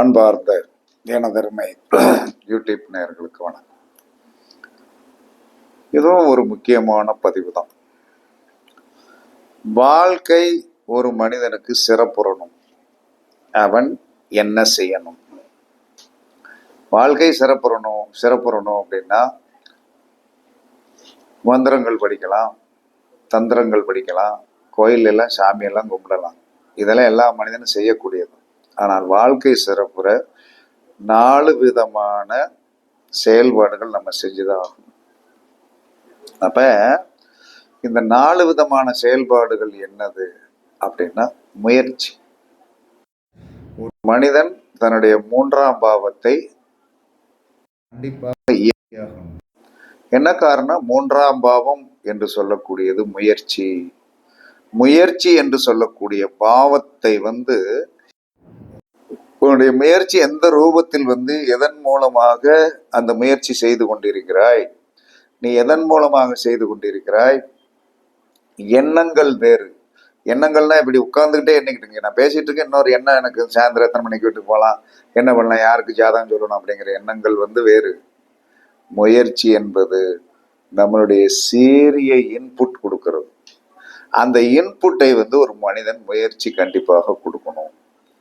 அன்பார்ந்த எனதருமை யூடியூப் நேர்களுக்கு வணக்கம். இதுவும் ஒரு முக்கியமான பதிவு தான் வாழ்க்கை ஒரு மனிதனுக்கு சிறப்புறணும். அவன் என்ன செய்யணும்? வாழ்க்கை சிறப்புறணும் சிறப்புறணும் அப்படின்னா மந்திரங்கள் படிக்கலாம் தந்திரங்கள் படிக்கலாம் கோயிலெல்லாம் சாமியெல்லாம் கும்பிடலாம். இதெல்லாம் எல்லா மனிதனும் செய்யக்கூடியது. ஆனால் வாழ்க்கை சிறப்புற நாலு விதமான செயல்பாடுகள் நம்ம செஞ்சுதான் ஆகணும். அப்ப இந்த நாலு விதமான செயல்பாடுகள் என்னது அப்படின்னா முயற்சி. ஒரு மனிதன் தன்னுடைய மூன்றாம் பாவத்தை கண்டிப்பாக என்ன காரணம்? மூன்றாம் பாவம் என்று சொல்லக்கூடியது முயற்சி. முயற்சி என்று சொல்லக்கூடிய பாவத்தை வந்து உன்னுடைய முயற்சி எந்த ரூபத்தில் வந்து எதன் மூலமாக அந்த முயற்சி செய்து கொண்டிருக்கிறாய்? நீ எதன் மூலமாக செய்து கொண்டிருக்கிறாய்? எண்ணங்கள் வேறு. எண்ணங்கள்னா இப்படி உட்காந்துக்கிட்டே எண்ணிக்கிட்டுங்க. நான் பேசிட்டு இருக்கேன் இன்னொரு எண்ணம் எனக்கு சாயந்தரம் எத்தனை மணிக்கு வீட்டுக்கு போகலாம்? என்ன பண்ணலாம்? யாருக்கு ஜாதகம் சொல்லணும்? அப்படிங்கிற எண்ணங்கள் வந்து வேறு. முயற்சி என்பது நம்மளுடைய சீரிய இன்புட் கொடுக்கறது. அந்த இன்புட்டை வந்து ஒரு மனிதன் முயற்சி கண்டிப்பாக கொடுக்கணும்.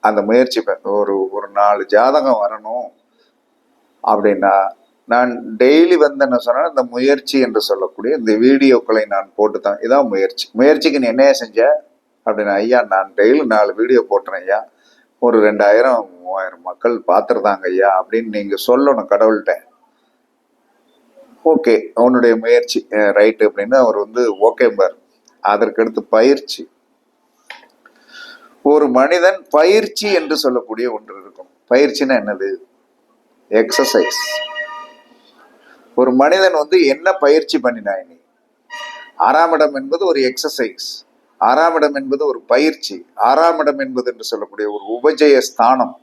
அந்த முயற்சி ஒரு ஒரு நாலு ஜாதகம் வரணும் அப்படின்னா நான் டெய்லி வந்து என்ன சொன்னால் இந்த முயற்சி என்று சொல்லக்கூடிய இந்த வீடியோக்களை நான் போட்டு தான் இதான் முயற்சி. முயற்சிக்கு நீ என்ன செஞ்ச? அப்படின்னா ஐயா நான் டெய்லி நாலு வீடியோ போட்டுறேன் ஐயா. ஒரு ரெண்டாயிரம் மூவாயிரம் மக்கள் பார்த்துருந்தாங்க ஐயா அப்படின்னு நீங்கள் சொல்லணும் கடவுள்கிட்ட. ஓகே உன்னுடைய முயற்சி ரைட்டு அப்படின்னு அவர் வந்து ஓகே பார் அதற்கடுத்து பயிற்சி. ஒரு மனிதன் பயிற்சி என்று சொல்லக்கூடிய ஒன்று இருக்கும். பயிற்சினா என்னது? எக்ஸசைஸ் ஒரு மனிதன் வந்து என்ன பயிற்சி பண்ணினா இனி ஆறாம் என்பது ஒரு எக்ஸசைஸ் ஆறாமிடம் என்பது ஒரு பயிற்சி. ஆறாமிடம் என்பது என்று சொல்லக்கூடிய ஒரு உபஜய ஸ்தானம்.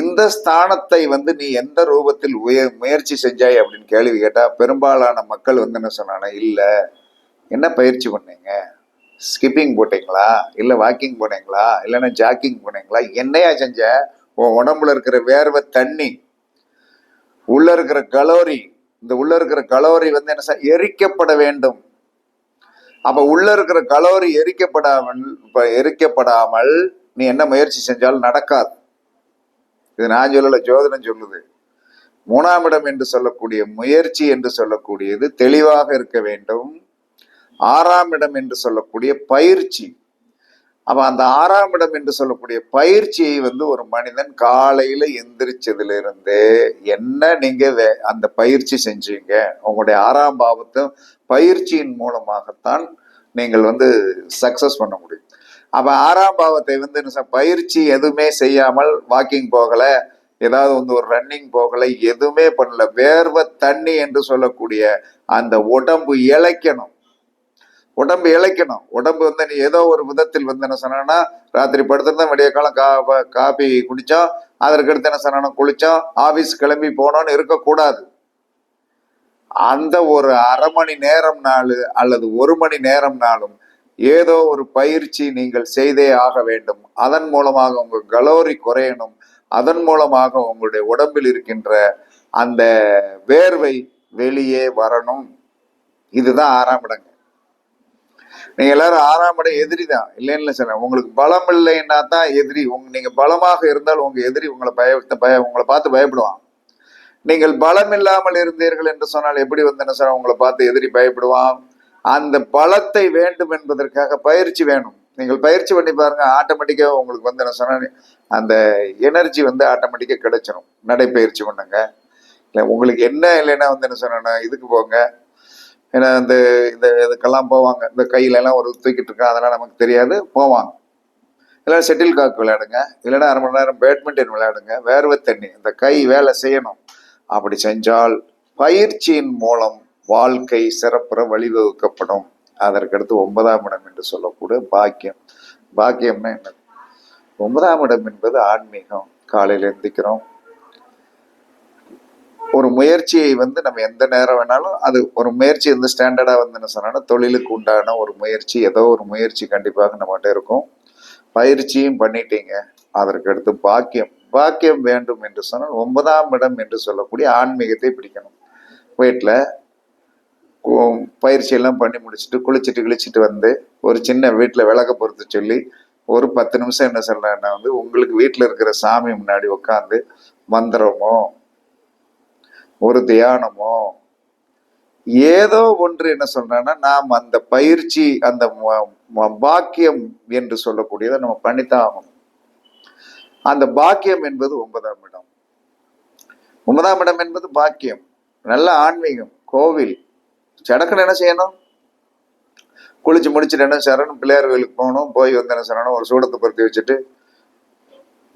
இந்த ஸ்தானத்தை வந்து நீ எந்த ரூபத்தில் உய முயற்சி செஞ்சாய் அப்படின்னு கேள்வி கேட்டா பெரும்பாலான மக்கள் வந்து என்ன சொன்னாங்க இல்லை என்ன பயிற்சி பண்ணீங்க? ஸ்கிப்பிங் போட்டீங்களா? இல்லை வாக்கிங் போனீங்களா? இல்லைன்னா ஜாக்கிங் போனீங்களா? என்னையா செஞ்ச? உன் உடம்புல இருக்கிற வேர்வை தண்ணி உள்ள இருக்கிற கலோரி இந்த உள்ள இருக்கிற கலோரி வந்து என்ன எரிக்கப்பட வேண்டும். அப்ப உள்ள இருக்கிற கலோரி எரிக்கப்படாமல் எரிக்கப்படாமல் நீ என்ன முயற்சி செஞ்சாலும் நடக்காது. இது நான் சொல்லல ஜோதிடம் சொல்லுது. மூணாம் இடம் என்று சொல்லக்கூடிய முயற்சி என்று சொல்லக்கூடியது தெளிவாக இருக்க வேண்டும். ஆறாம் இடம் என்று சொல்லக்கூடிய பயிற்சி. அப்போ அந்த ஆறாம் இடம் என்று சொல்லக்கூடிய பயிற்சியை வந்து ஒரு மனிதன் காலையில எந்திரிச்சதுலேருந்து என்ன நீங்கள் வே- அந்த பயிற்சி செஞ்சீங்க? உங்களுடைய ஆறாம் பாவத்தும் பயிற்சியின் மூலமாகத்தான் நீங்கள் வந்து சக்சஸ் பண்ண முடியும். அப்போ ஆறாம் பாவத்தை வந்து என்ன பயிற்சி எதுவுமே செய்யாமல் வாக்கிங் போகலை ஏதாவது வந்து ஒரு ரன்னிங் போகலை எதுவுமே பண்ணல வேர்வை தண்ணி என்று சொல்லக்கூடிய அந்த உடம்பு இளைக்கணும் உடம்பு இளைக்கணும் உடம்பு வந்து நீ ஏதோ ஒரு விதத்தில் வந்து என்ன சொன்னா ராத்திரி படுத்திருந்தா விடிய காலம் கா காபி குடிச்சோம் அதற்கடுத்து என்ன சொன்னா குளிச்சோம் ஆபீஸ் கிளம்பி போனோம்னு இருக்கக்கூடாது. அந்த ஒரு அரை மணி நேரம் நாள் அல்லது ஒரு மணி நேரம் நாளும் ஏதோ ஒரு பயிற்சி நீங்கள் செய்தே ஆக வேண்டும். அதன் மூலமாக உங்க கலோரி குறையணும். அதன் மூலமாக உங்களுடைய உடம்பில் இருக்கின்ற அந்த வேர்வை வெளியே வரணும். இதுதான் ஆறாம் இடங்க. நீங்க எல்லாரும் ஆறாம் இடம் எதிரி தான். இல்லைன்னு சொல்ல உங்களுக்கு பலம் இல்லைன்னா தான் எதிரி. உங்க நீங்க பலமாக இருந்தால் உங்க எதிரி உங்களை பய பய உங்களை பார்த்து பயப்படுவான். நீங்கள் பலம் இல்லாமல் இருந்தீர்கள் என்று சொன்னால் எப்படி வந்து என்ன சார் உங்களை பார்த்து எதிரி பயப்படுவான். அந்த பலத்தை வேண்டும் என்பதற்காக பயிற்சி வேணும். நீங்கள் பயிற்சி பண்ணி பாருங்க ஆட்டோமேட்டிக்காக உங்களுக்கு வந்து என்ன சொன்னா அந்த எனர்ஜி வந்து ஆட்டோமேட்டிக்கா கிடைச்சிடும் நடைப்பயிற்சி பண்ணுங்க. இல்லை உங்களுக்கு என்ன இல்லைன்னா வந்து என்ன சொன்னா இதுக்கு போங்க. ஏன்னா இந்த இந்த இதுக்கெல்லாம் போவாங்க. இந்த கையில எல்லாம் ஒரு தூக்கிட்டு இருக்கா அதெல்லாம் நமக்கு தெரியாது. போவாங்க. இல்லைன்னா செட்டில் காக் விளையாடுங்க. இல்லைன்னா அரை மணி நேரம் பேட்மிண்டன் விளையாடுங்க. வேர்வை தண்ணி இந்த கை வேலை செய்யணும். அப்படி செஞ்சால் பயிற்சியின் மூலம் வாழ்க்கை சிறப்புற வழிவகுக்கப்படும். அதற்கடுத்து ஒன்பதாம் இடம் என்று சொல்லக்கூடிய பாக்கியம். பாக்கியம்னா என்ன? ஒன்பதாம் இடம் என்பது ஆன்மீகம். காலையில் எந்திக்கிறோம். ஒரு முயற்சியை வந்து நம்ம எந்த நேரம் வேணாலும் அது ஒரு முயற்சி வந்து ஸ்டாண்டர்டாக வந்து என்ன சொன்னா தொழிலுக்கு உண்டான ஒரு முயற்சி ஏதோ ஒரு முயற்சி கண்டிப்பாக நம்மகிட்ட இருக்கும். பயிற்சியும் பண்ணிட்டீங்க. அதற்கு அடுத்து பாக்கியம். பாக்கியம் வேண்டும் என்று சொன்னால் ஒன்பதாம் இடம் என்று சொல்லக்கூடிய ஆன்மீகத்தை பிடிக்கணும். வீட்டில் பயிற்சியெல்லாம் பண்ணி முடிச்சுட்டு குளிச்சுட்டு கிழிச்சிட்டு வந்து ஒரு சின்ன வீட்டில் விளக்க பொறுத்து சொல்லி ஒரு பத்து நிமிஷம் என்ன சொல்றேன்னா வந்து உங்களுக்கு வீட்டில் இருக்கிற சாமி முன்னாடி உட்காந்து மந்திரமோ ஒரு தியானமோ. ஏதோ ஒன்று என்ன சொல்றேன்னா நாம் அந்த பயிற்சி அந்த ம- பாக்கியம் என்று சொல்லக்கூடியதை நம்ம பண்ணித்தான் ஆகணும். அந்த பாக்கியம் என்பது ஒன்பதாம் இடம். ஒன்பதாம் இடம் என்பது பாக்கியம். நல்ல ஆன்மீகம் கோவில். சடக்குன்னு என்ன செய்யணும்? குளிச்சு முடிச்சுட்டு என்ன சரணம்? பிள்ளையார் கோயிலுக்கு போகணும் போய் வந்து என்ன செய்யணும் ஒரு சூடத்தை பொருத்தி வச்சுட்டு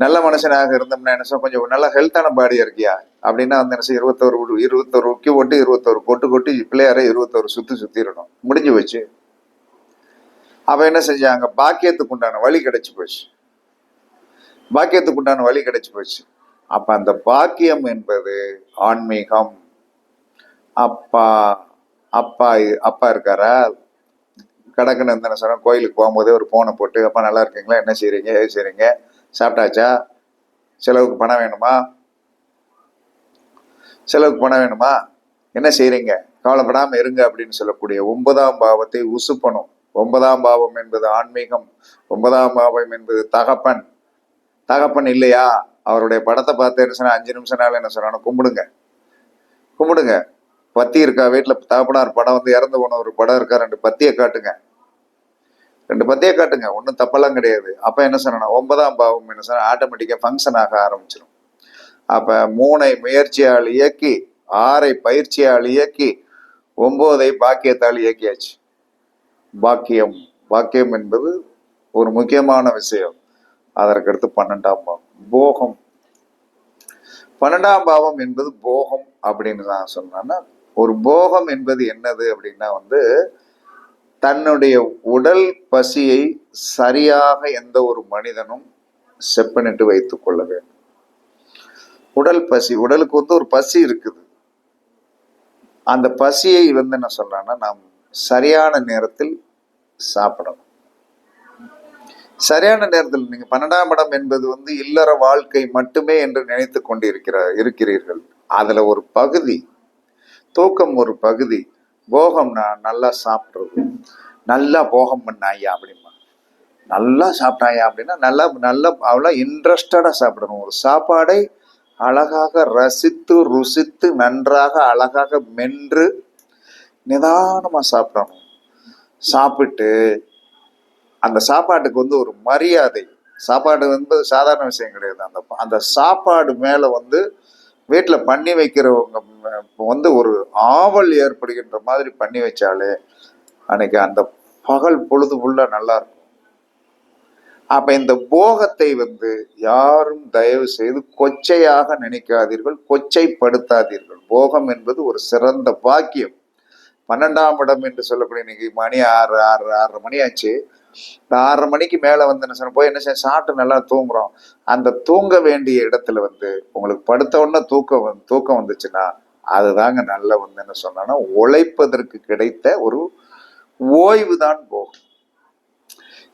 நல்ல மனுஷனாக இருந்தோம்னா என்ன சொல்ல கொஞ்சம் நல்ல ஹெல்த்தான பாடியா இருக்கியா? அப்படின்னா வந்து என்ன செய்ய இருபத்தோரு இருபத்தோரு உக்கி போட்டு இருபத்தோரு போட்டு கொட்டி பிள்ளையாரை இருபத்தோரு சுத்தி சுத்திடணும். முடிஞ்சு வச்சு அப்போ என்ன செஞ்சாங்க? பாக்கியத்துக்கு உண்டான வழி கிடைச்சு போச்சு. பாக்கியத்துக்கு உண்டான வழி கிடைச்சு போச்சு. அப்ப அந்த பாக்கியம் என்பது ஆன்மீகம். அப்பா அப்பா அப்பா இருக்காரா? கடக்குன்னு வந்து என்ன சொன்னா கோயிலுக்கு போகும்போதே ஒரு போனை போட்டு அப்பா நல்லா இருக்கீங்களா? என்ன செய்றீங்க? ஏது செய்றீங்க? சாப்பிட்டாச்சா? செலவுக்கு பணம் வேணுமா? செலவுக்கு பணம் வேணுமா? என்ன செய்கிறீங்க கவலைப்படாமல் இருங்க அப்படின்னு சொல்லக்கூடிய ஒன்பதாம் பாவத்தை உசுப்பணும். ஒன்பதாம் பாவம் என்பது ஆன்மீகம். ஒன்பதாம் பாவம் என்பது தகப்பன். தகப்பன் இல்லையா? அவருடைய படத்தை பார்த்து என்ன சொன்னா அஞ்சு நிமிஷம் நாள் என்ன சொன்னா கும்பிடுங்க. கும்பிடுங்க. பத்தி இருக்கா? வீட்டில் தகப்பனார் படம் வந்து இறந்து போன ஒரு படம் இருக்கா? ரெண்டு பத்தியை காட்டுங்க. ரெண்டு பத்தியை காட்டுங்க. ஒன்றும் தப்பெல்லாம் கிடையாது. அப்போ என்ன சொன்னா ஒன்பதாம் பாவம் என்ன சொன்ன ஆட்டோமேட்டிக்காக ஃபங்க்ஷன் ஆக ஆரம்பிச்சிடும் அப்போ மூணை முயற்சியால் இயக்கி ஆறை பயிற்சியால் இயக்கி ஒம்போதை பாக்கியத்தால் இயக்கியாச்சு. பாக்கியம். பாக்கியம் என்பது ஒரு முக்கியமான விஷயம். அதற்கடுத்து பன்னெண்டாம் பாவம். போகம். பன்னெண்டாம் பாவம் என்பது போகம் அப்படின்னு நான் சொன்னேன்னா ஒரு போகம் என்பது என்னது அப்படின்னா வந்து தன்னுடைய உடல் பசியை சரியாக எந்த ஒரு மனிதனும் செப்பனிட்டு வைத்துக் கொள்ள வேண்டும். உடல் பசி உடலுக்கு வந்து ஒரு பசி இருக்குது. அந்த பசியை வந்து என்ன சொல்றான்னா நாம் சரியான நேரத்தில் சாப்பிடணும். சரியான நேரத்தில் நீங்க பன்னெண்டாம் இடம் என்பது வந்து இல்லற வாழ்க்கை மட்டுமே என்று நினைத்து கொண்டிருக்கிற இருக்கிறீர்கள். அதுல ஒரு பகுதி தூக்கம் ஒரு பகுதி போகம்னா நல்லா சாப்பிட்றது நல்லா போகம் பண்ணாயா அப்படிமா நல்லா சாப்பிட்டாயா அப்படின்னா நல்லா நல்லா அவ்வளோ இன்ட்ரெஸ்டடாக சாப்பிடணும். ஒரு சாப்பாடை அழகாக ரசித்து ருசித்து நன்றாக அழகாக மென்று நிதானமாக சாப்பிடணும். சாப்பிட்டு அந்த சாப்பாட்டுக்கு வந்து ஒரு மரியாதை. சாப்பாடு வந்து சாதாரண விஷயம் கிடையாது. அந்த அந்த சாப்பாடு மேலே வந்து வீட்டில் பண்ணி வைக்கிறவங்க வந்து ஒரு ஆவல் ஏற்படுகின்ற மாதிரி பண்ணி வச்சாலே அன்னைக்கு அந்த பகல் பொழுது ஃபுல்லாக நல்லா இருக்கும். அப்ப இந்த போகத்தை வந்து யாரும் தயவு செய்து கொச்சையாக நினைக்காதீர்கள் கொச்சைப்படுத்தாதீர்கள். போகம் என்பது ஒரு சிறந்த பாக்கியம். பன்னெண்டாம் இடம் என்று சொல்லக்கூடிய இன்னைக்கு மணி ஆறு ஆறு ஆறரை மணி ஆச்சு. இந்த ஆறரை மணிக்கு மேல வந்து என்ன சொன்ன போய் என்ன செய்ய சாப்பிட்டு நல்லா தூங்குறோம். அந்த தூங்க வேண்டிய இடத்துல வந்து உங்களுக்கு படுத்த உடனே தூக்கம் வந்து தூக்கம் வந்துச்சுன்னா அதுதாங்க நல்ல வந்து என்ன சொன்னா உழைப்பதற்கு கிடைத்த ஒரு ஓய்வு தான் போகும்.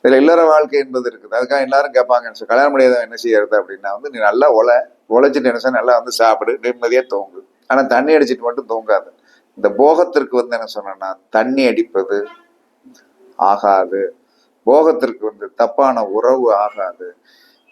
இதுல இல்லற வாழ்க்கை என்பது இருக்குது. அதுக்காக எல்லாரும் கேட்பாங்க என்ன கல்யாணம் முடியாத என்ன செய்யறது அப்படின்னா வந்து நீ நல்லா உழை உழைச்சிட்டு என்ன நல்லா வந்து சாப்பிடு நிம்மதியா தூங்கு. ஆனா தண்ணி அடிச்சிட்டு மட்டும் தூங்காது. இந்த போகத்திற்கு வந்து என்ன சொன்னா தண்ணி அடிப்பது ஆகாது. போகத்திற்கு வந்து தப்பான உறவு ஆகாது.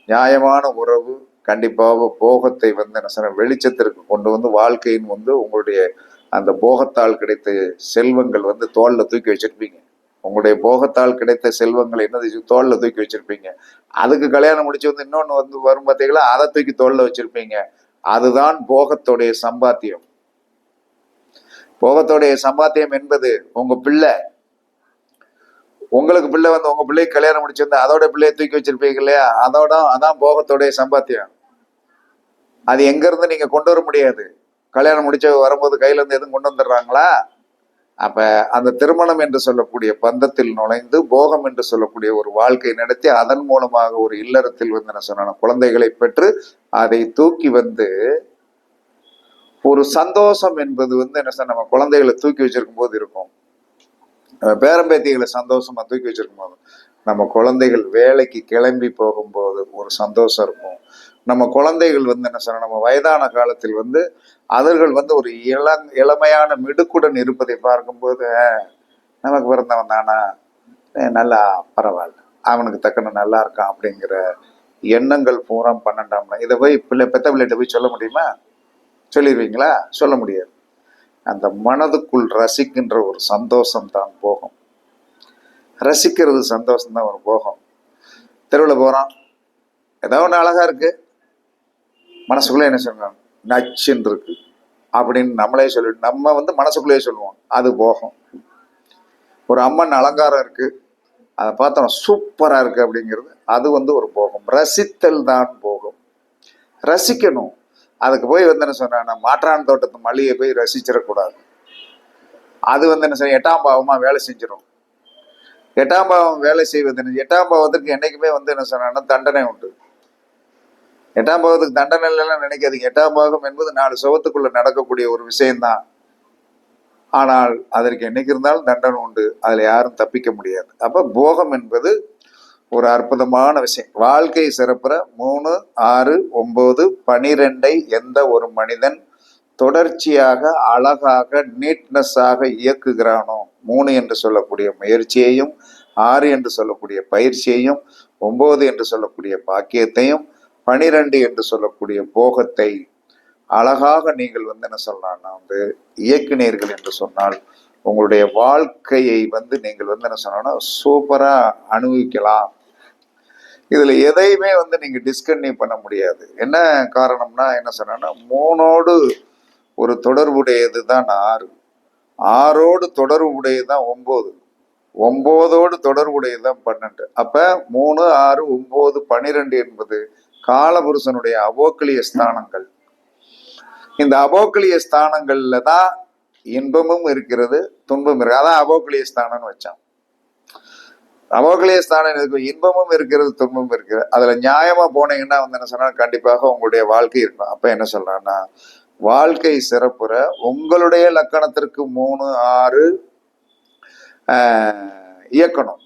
நியாயமான உறவு கண்டிப்பாக போகத்தை வந்து என்ன சொன்ன வெளிச்சத்திற்கு கொண்டு வந்து வாழ்க்கையின் வந்து உங்களுடைய அந்த போகத்தால் கிடைத்த செல்வங்கள் வந்து தோளில் தூக்கி வச்சிருப்பீங்க. உங்களுடைய போகத்தால் கிடைத்த செல்வங்களை என்னது? தோளில் தூக்கி வச்சிருப்பீங்க. அதுக்கு கல்யாணம் முடிச்சு வந்து இன்னொன்று வந்து வரும் பார்த்தீங்களா அதை தூக்கி தோளில் வச்சிருப்பீங்க. அதுதான் போகத்துடைய சம்பாத்தியம். போகத்துடைய சம்பாத்தியம் என்பது உங்க பிள்ளை உங்களுக்கு பிள்ளை வந்து உங்க பிள்ளைக்கு கல்யாணம் முடிச்சிருந்தா அதோட பிள்ளையை தூக்கி வச்சிருப்பீங்க இல்லையா? அதோட அதான் போகத்தோடைய சம்பாத்தியம். அது எங்க இருந்து நீங்க கொண்டு வர முடியாது. கல்யாணம் முடிச்ச வரும்போது கையில இருந்து எதுவும் கொண்டு வந்துடுறாங்களா? அப்ப அந்த திருமணம் என்று சொல்லக்கூடிய பந்தத்தில் நுழைந்து போகம் என்று சொல்லக்கூடிய ஒரு வாழ்க்கை நடத்தி அதன் மூலமாக ஒரு இல்லறத்தில் வந்து என்ன சொன்ன குழந்தைகளை பெற்று அதை தூக்கி வந்து ஒரு சந்தோஷம் என்பது வந்து என்ன சொன்ன நம்ம குழந்தைகளை தூக்கி வச்சிருக்கும் போது இருக்கும். நம்ம பேரம்பேத்திகளை சந்தோஷமா தூக்கி வச்சிருக்கும் போது நம்ம குழந்தைகள் வேலைக்கு கிளம்பி போகும்போது ஒரு சந்தோஷம் இருக்கும். நம்ம குழந்தைகள் வந்து என்ன சொல்ற நம்ம வயதான காலத்தில் வந்து அவர்கள் வந்து ஒரு இள இளமையான மிடுக்குடன் இருப்பதை பார்க்கும்போது நமக்கு பிறந்தவன் தானா? நல்லா பரவாயில்ல. அவனுக்கு தக்கன நல்லா இருக்கான் அப்படிங்கிற எண்ணங்கள் பூரா பன்னெண்டாம் இதை போய் பிள்ளை பெத்த பிள்ளைகிட்ட போய் சொல்ல முடியுமா? சொல்லிடுவீங்களா? சொல்ல முடியாது. அந்த மனதுக்குள் ரசிக்கின்ற ஒரு சந்தோஷம் தான் போகும். ரசிக்கிறது சந்தோஷம் தான் ஒரு போகும். தெருவில் போகிறோம் ஏதோ ஒன்று அழகாக இருக்குது மனசுக்குள்ளே என்ன சொல்லுவோம் நச்சுன்னு இருக்கு அப்படின்னு நம்மளே சொல்லி நம்ம வந்து மனசுக்குள்ளேயே சொல்லுவோம். அது போகும். ஒரு அம்மன் அலங்காரம் இருக்குது அதை பார்த்தோம் சூப்பராக இருக்குது அப்படிங்கிறது. அது வந்து ஒரு போகும். ரசித்தல் தான் போகும். ரசிக்கணும். அதுக்கு போய் வந்து என்ன சொன்னா மாற்றான் தோட்டத்து மல்லிகை போய் ரசிச்சிடக்கூடாது. அது வந்து என்ன செய்யும் எட்டாம் பாவமாக வேலை செஞ்சிடும் எட்டாம் பாவம் வேலை செய்வது என்ன? எட்டாம் பாவத்துக்கு என்றைக்குமே வந்து என்ன சொன்னா தண்டனை உண்டு. எட்டாம் பாவத்துக்கு தண்டனை இல்லைன்னு நினைக்காதீங்க. எட்டாம் பாகம் என்பது நாலு சுகத்துக்குள்ளே நடக்கக்கூடிய ஒரு விஷயம்தான். ஆனால் அதற்கு என்னைக்கு இருந்தாலும் தண்டனை உண்டு. அதில் யாரும் தப்பிக்க முடியாது. அப்போ போகம் என்பது ஒரு அற்புதமான விஷயம். வாழ்க்கை சிறப்புற மூணு ஆறு ஒன்பது பனிரெண்டை எந்த ஒரு மனிதன் தொடர்ச்சியாக அழகாக நீட்னஸ்ஸாக இயக்குகிறானோ மூணு என்று சொல்லக்கூடிய முயற்சியையும் ஆறு என்று சொல்லக்கூடிய பயிற்சியையும் ஒன்பது என்று சொல்லக்கூடிய பாக்கியத்தையும் பனிரெண்டு என்று சொல்லக்கூடிய போகத்தை அழகாக நீங்கள் வந்து என்ன சொல்லலாம்னா வந்து இயக்குனீர்கள் என்று சொன்னால் உங்களுடைய வாழ்க்கையை வந்து நீங்கள் வந்து என்ன சொன்னோன்னா சூப்பராக அனுபவிக்கலாம். இதுல எதையுமே வந்து நீங்க டிஸ்கன்யூ பண்ண முடியாது. என்ன காரணம்னா என்ன சொன்னா மூணோடு ஒரு தொடர்புடையது தான் ஆறு. ஆறோடு தொடர்புடையது தான் ஒன்பது ஒன்பதோடு தொடர்புடையது தான் பன்னெண்டு. அப்ப மூணு ஆறு ஒன்பது பன்னிரெண்டு என்பது காலபுருஷனுடைய அவோக்கலிய ஸ்தானங்கள். இந்த அபோக்கலிய ஸ்தானங்கள்ல தான் இன்பமும் இருக்கிறது துன்பம் இருக்கு. அதான் அபோக்கலிய ஸ்தானம்னு வச்சான். அபோக்கலிய ஸ்தானம் இருக்கும் இன்பமும் இருக்கிறது துன்பமும் இருக்கிறது. அதுல நியாயமா போனீங்கன்னா வந்து என்ன சொன்னா கண்டிப்பாக உங்களுடைய வாழ்க்கை இருக்கும். அப்ப என்ன சொல்றான்னா வாழ்க்கை சிறப்புற உங்களுடைய லக்கணத்திற்கு மூணு ஆறு இயக்கணும்.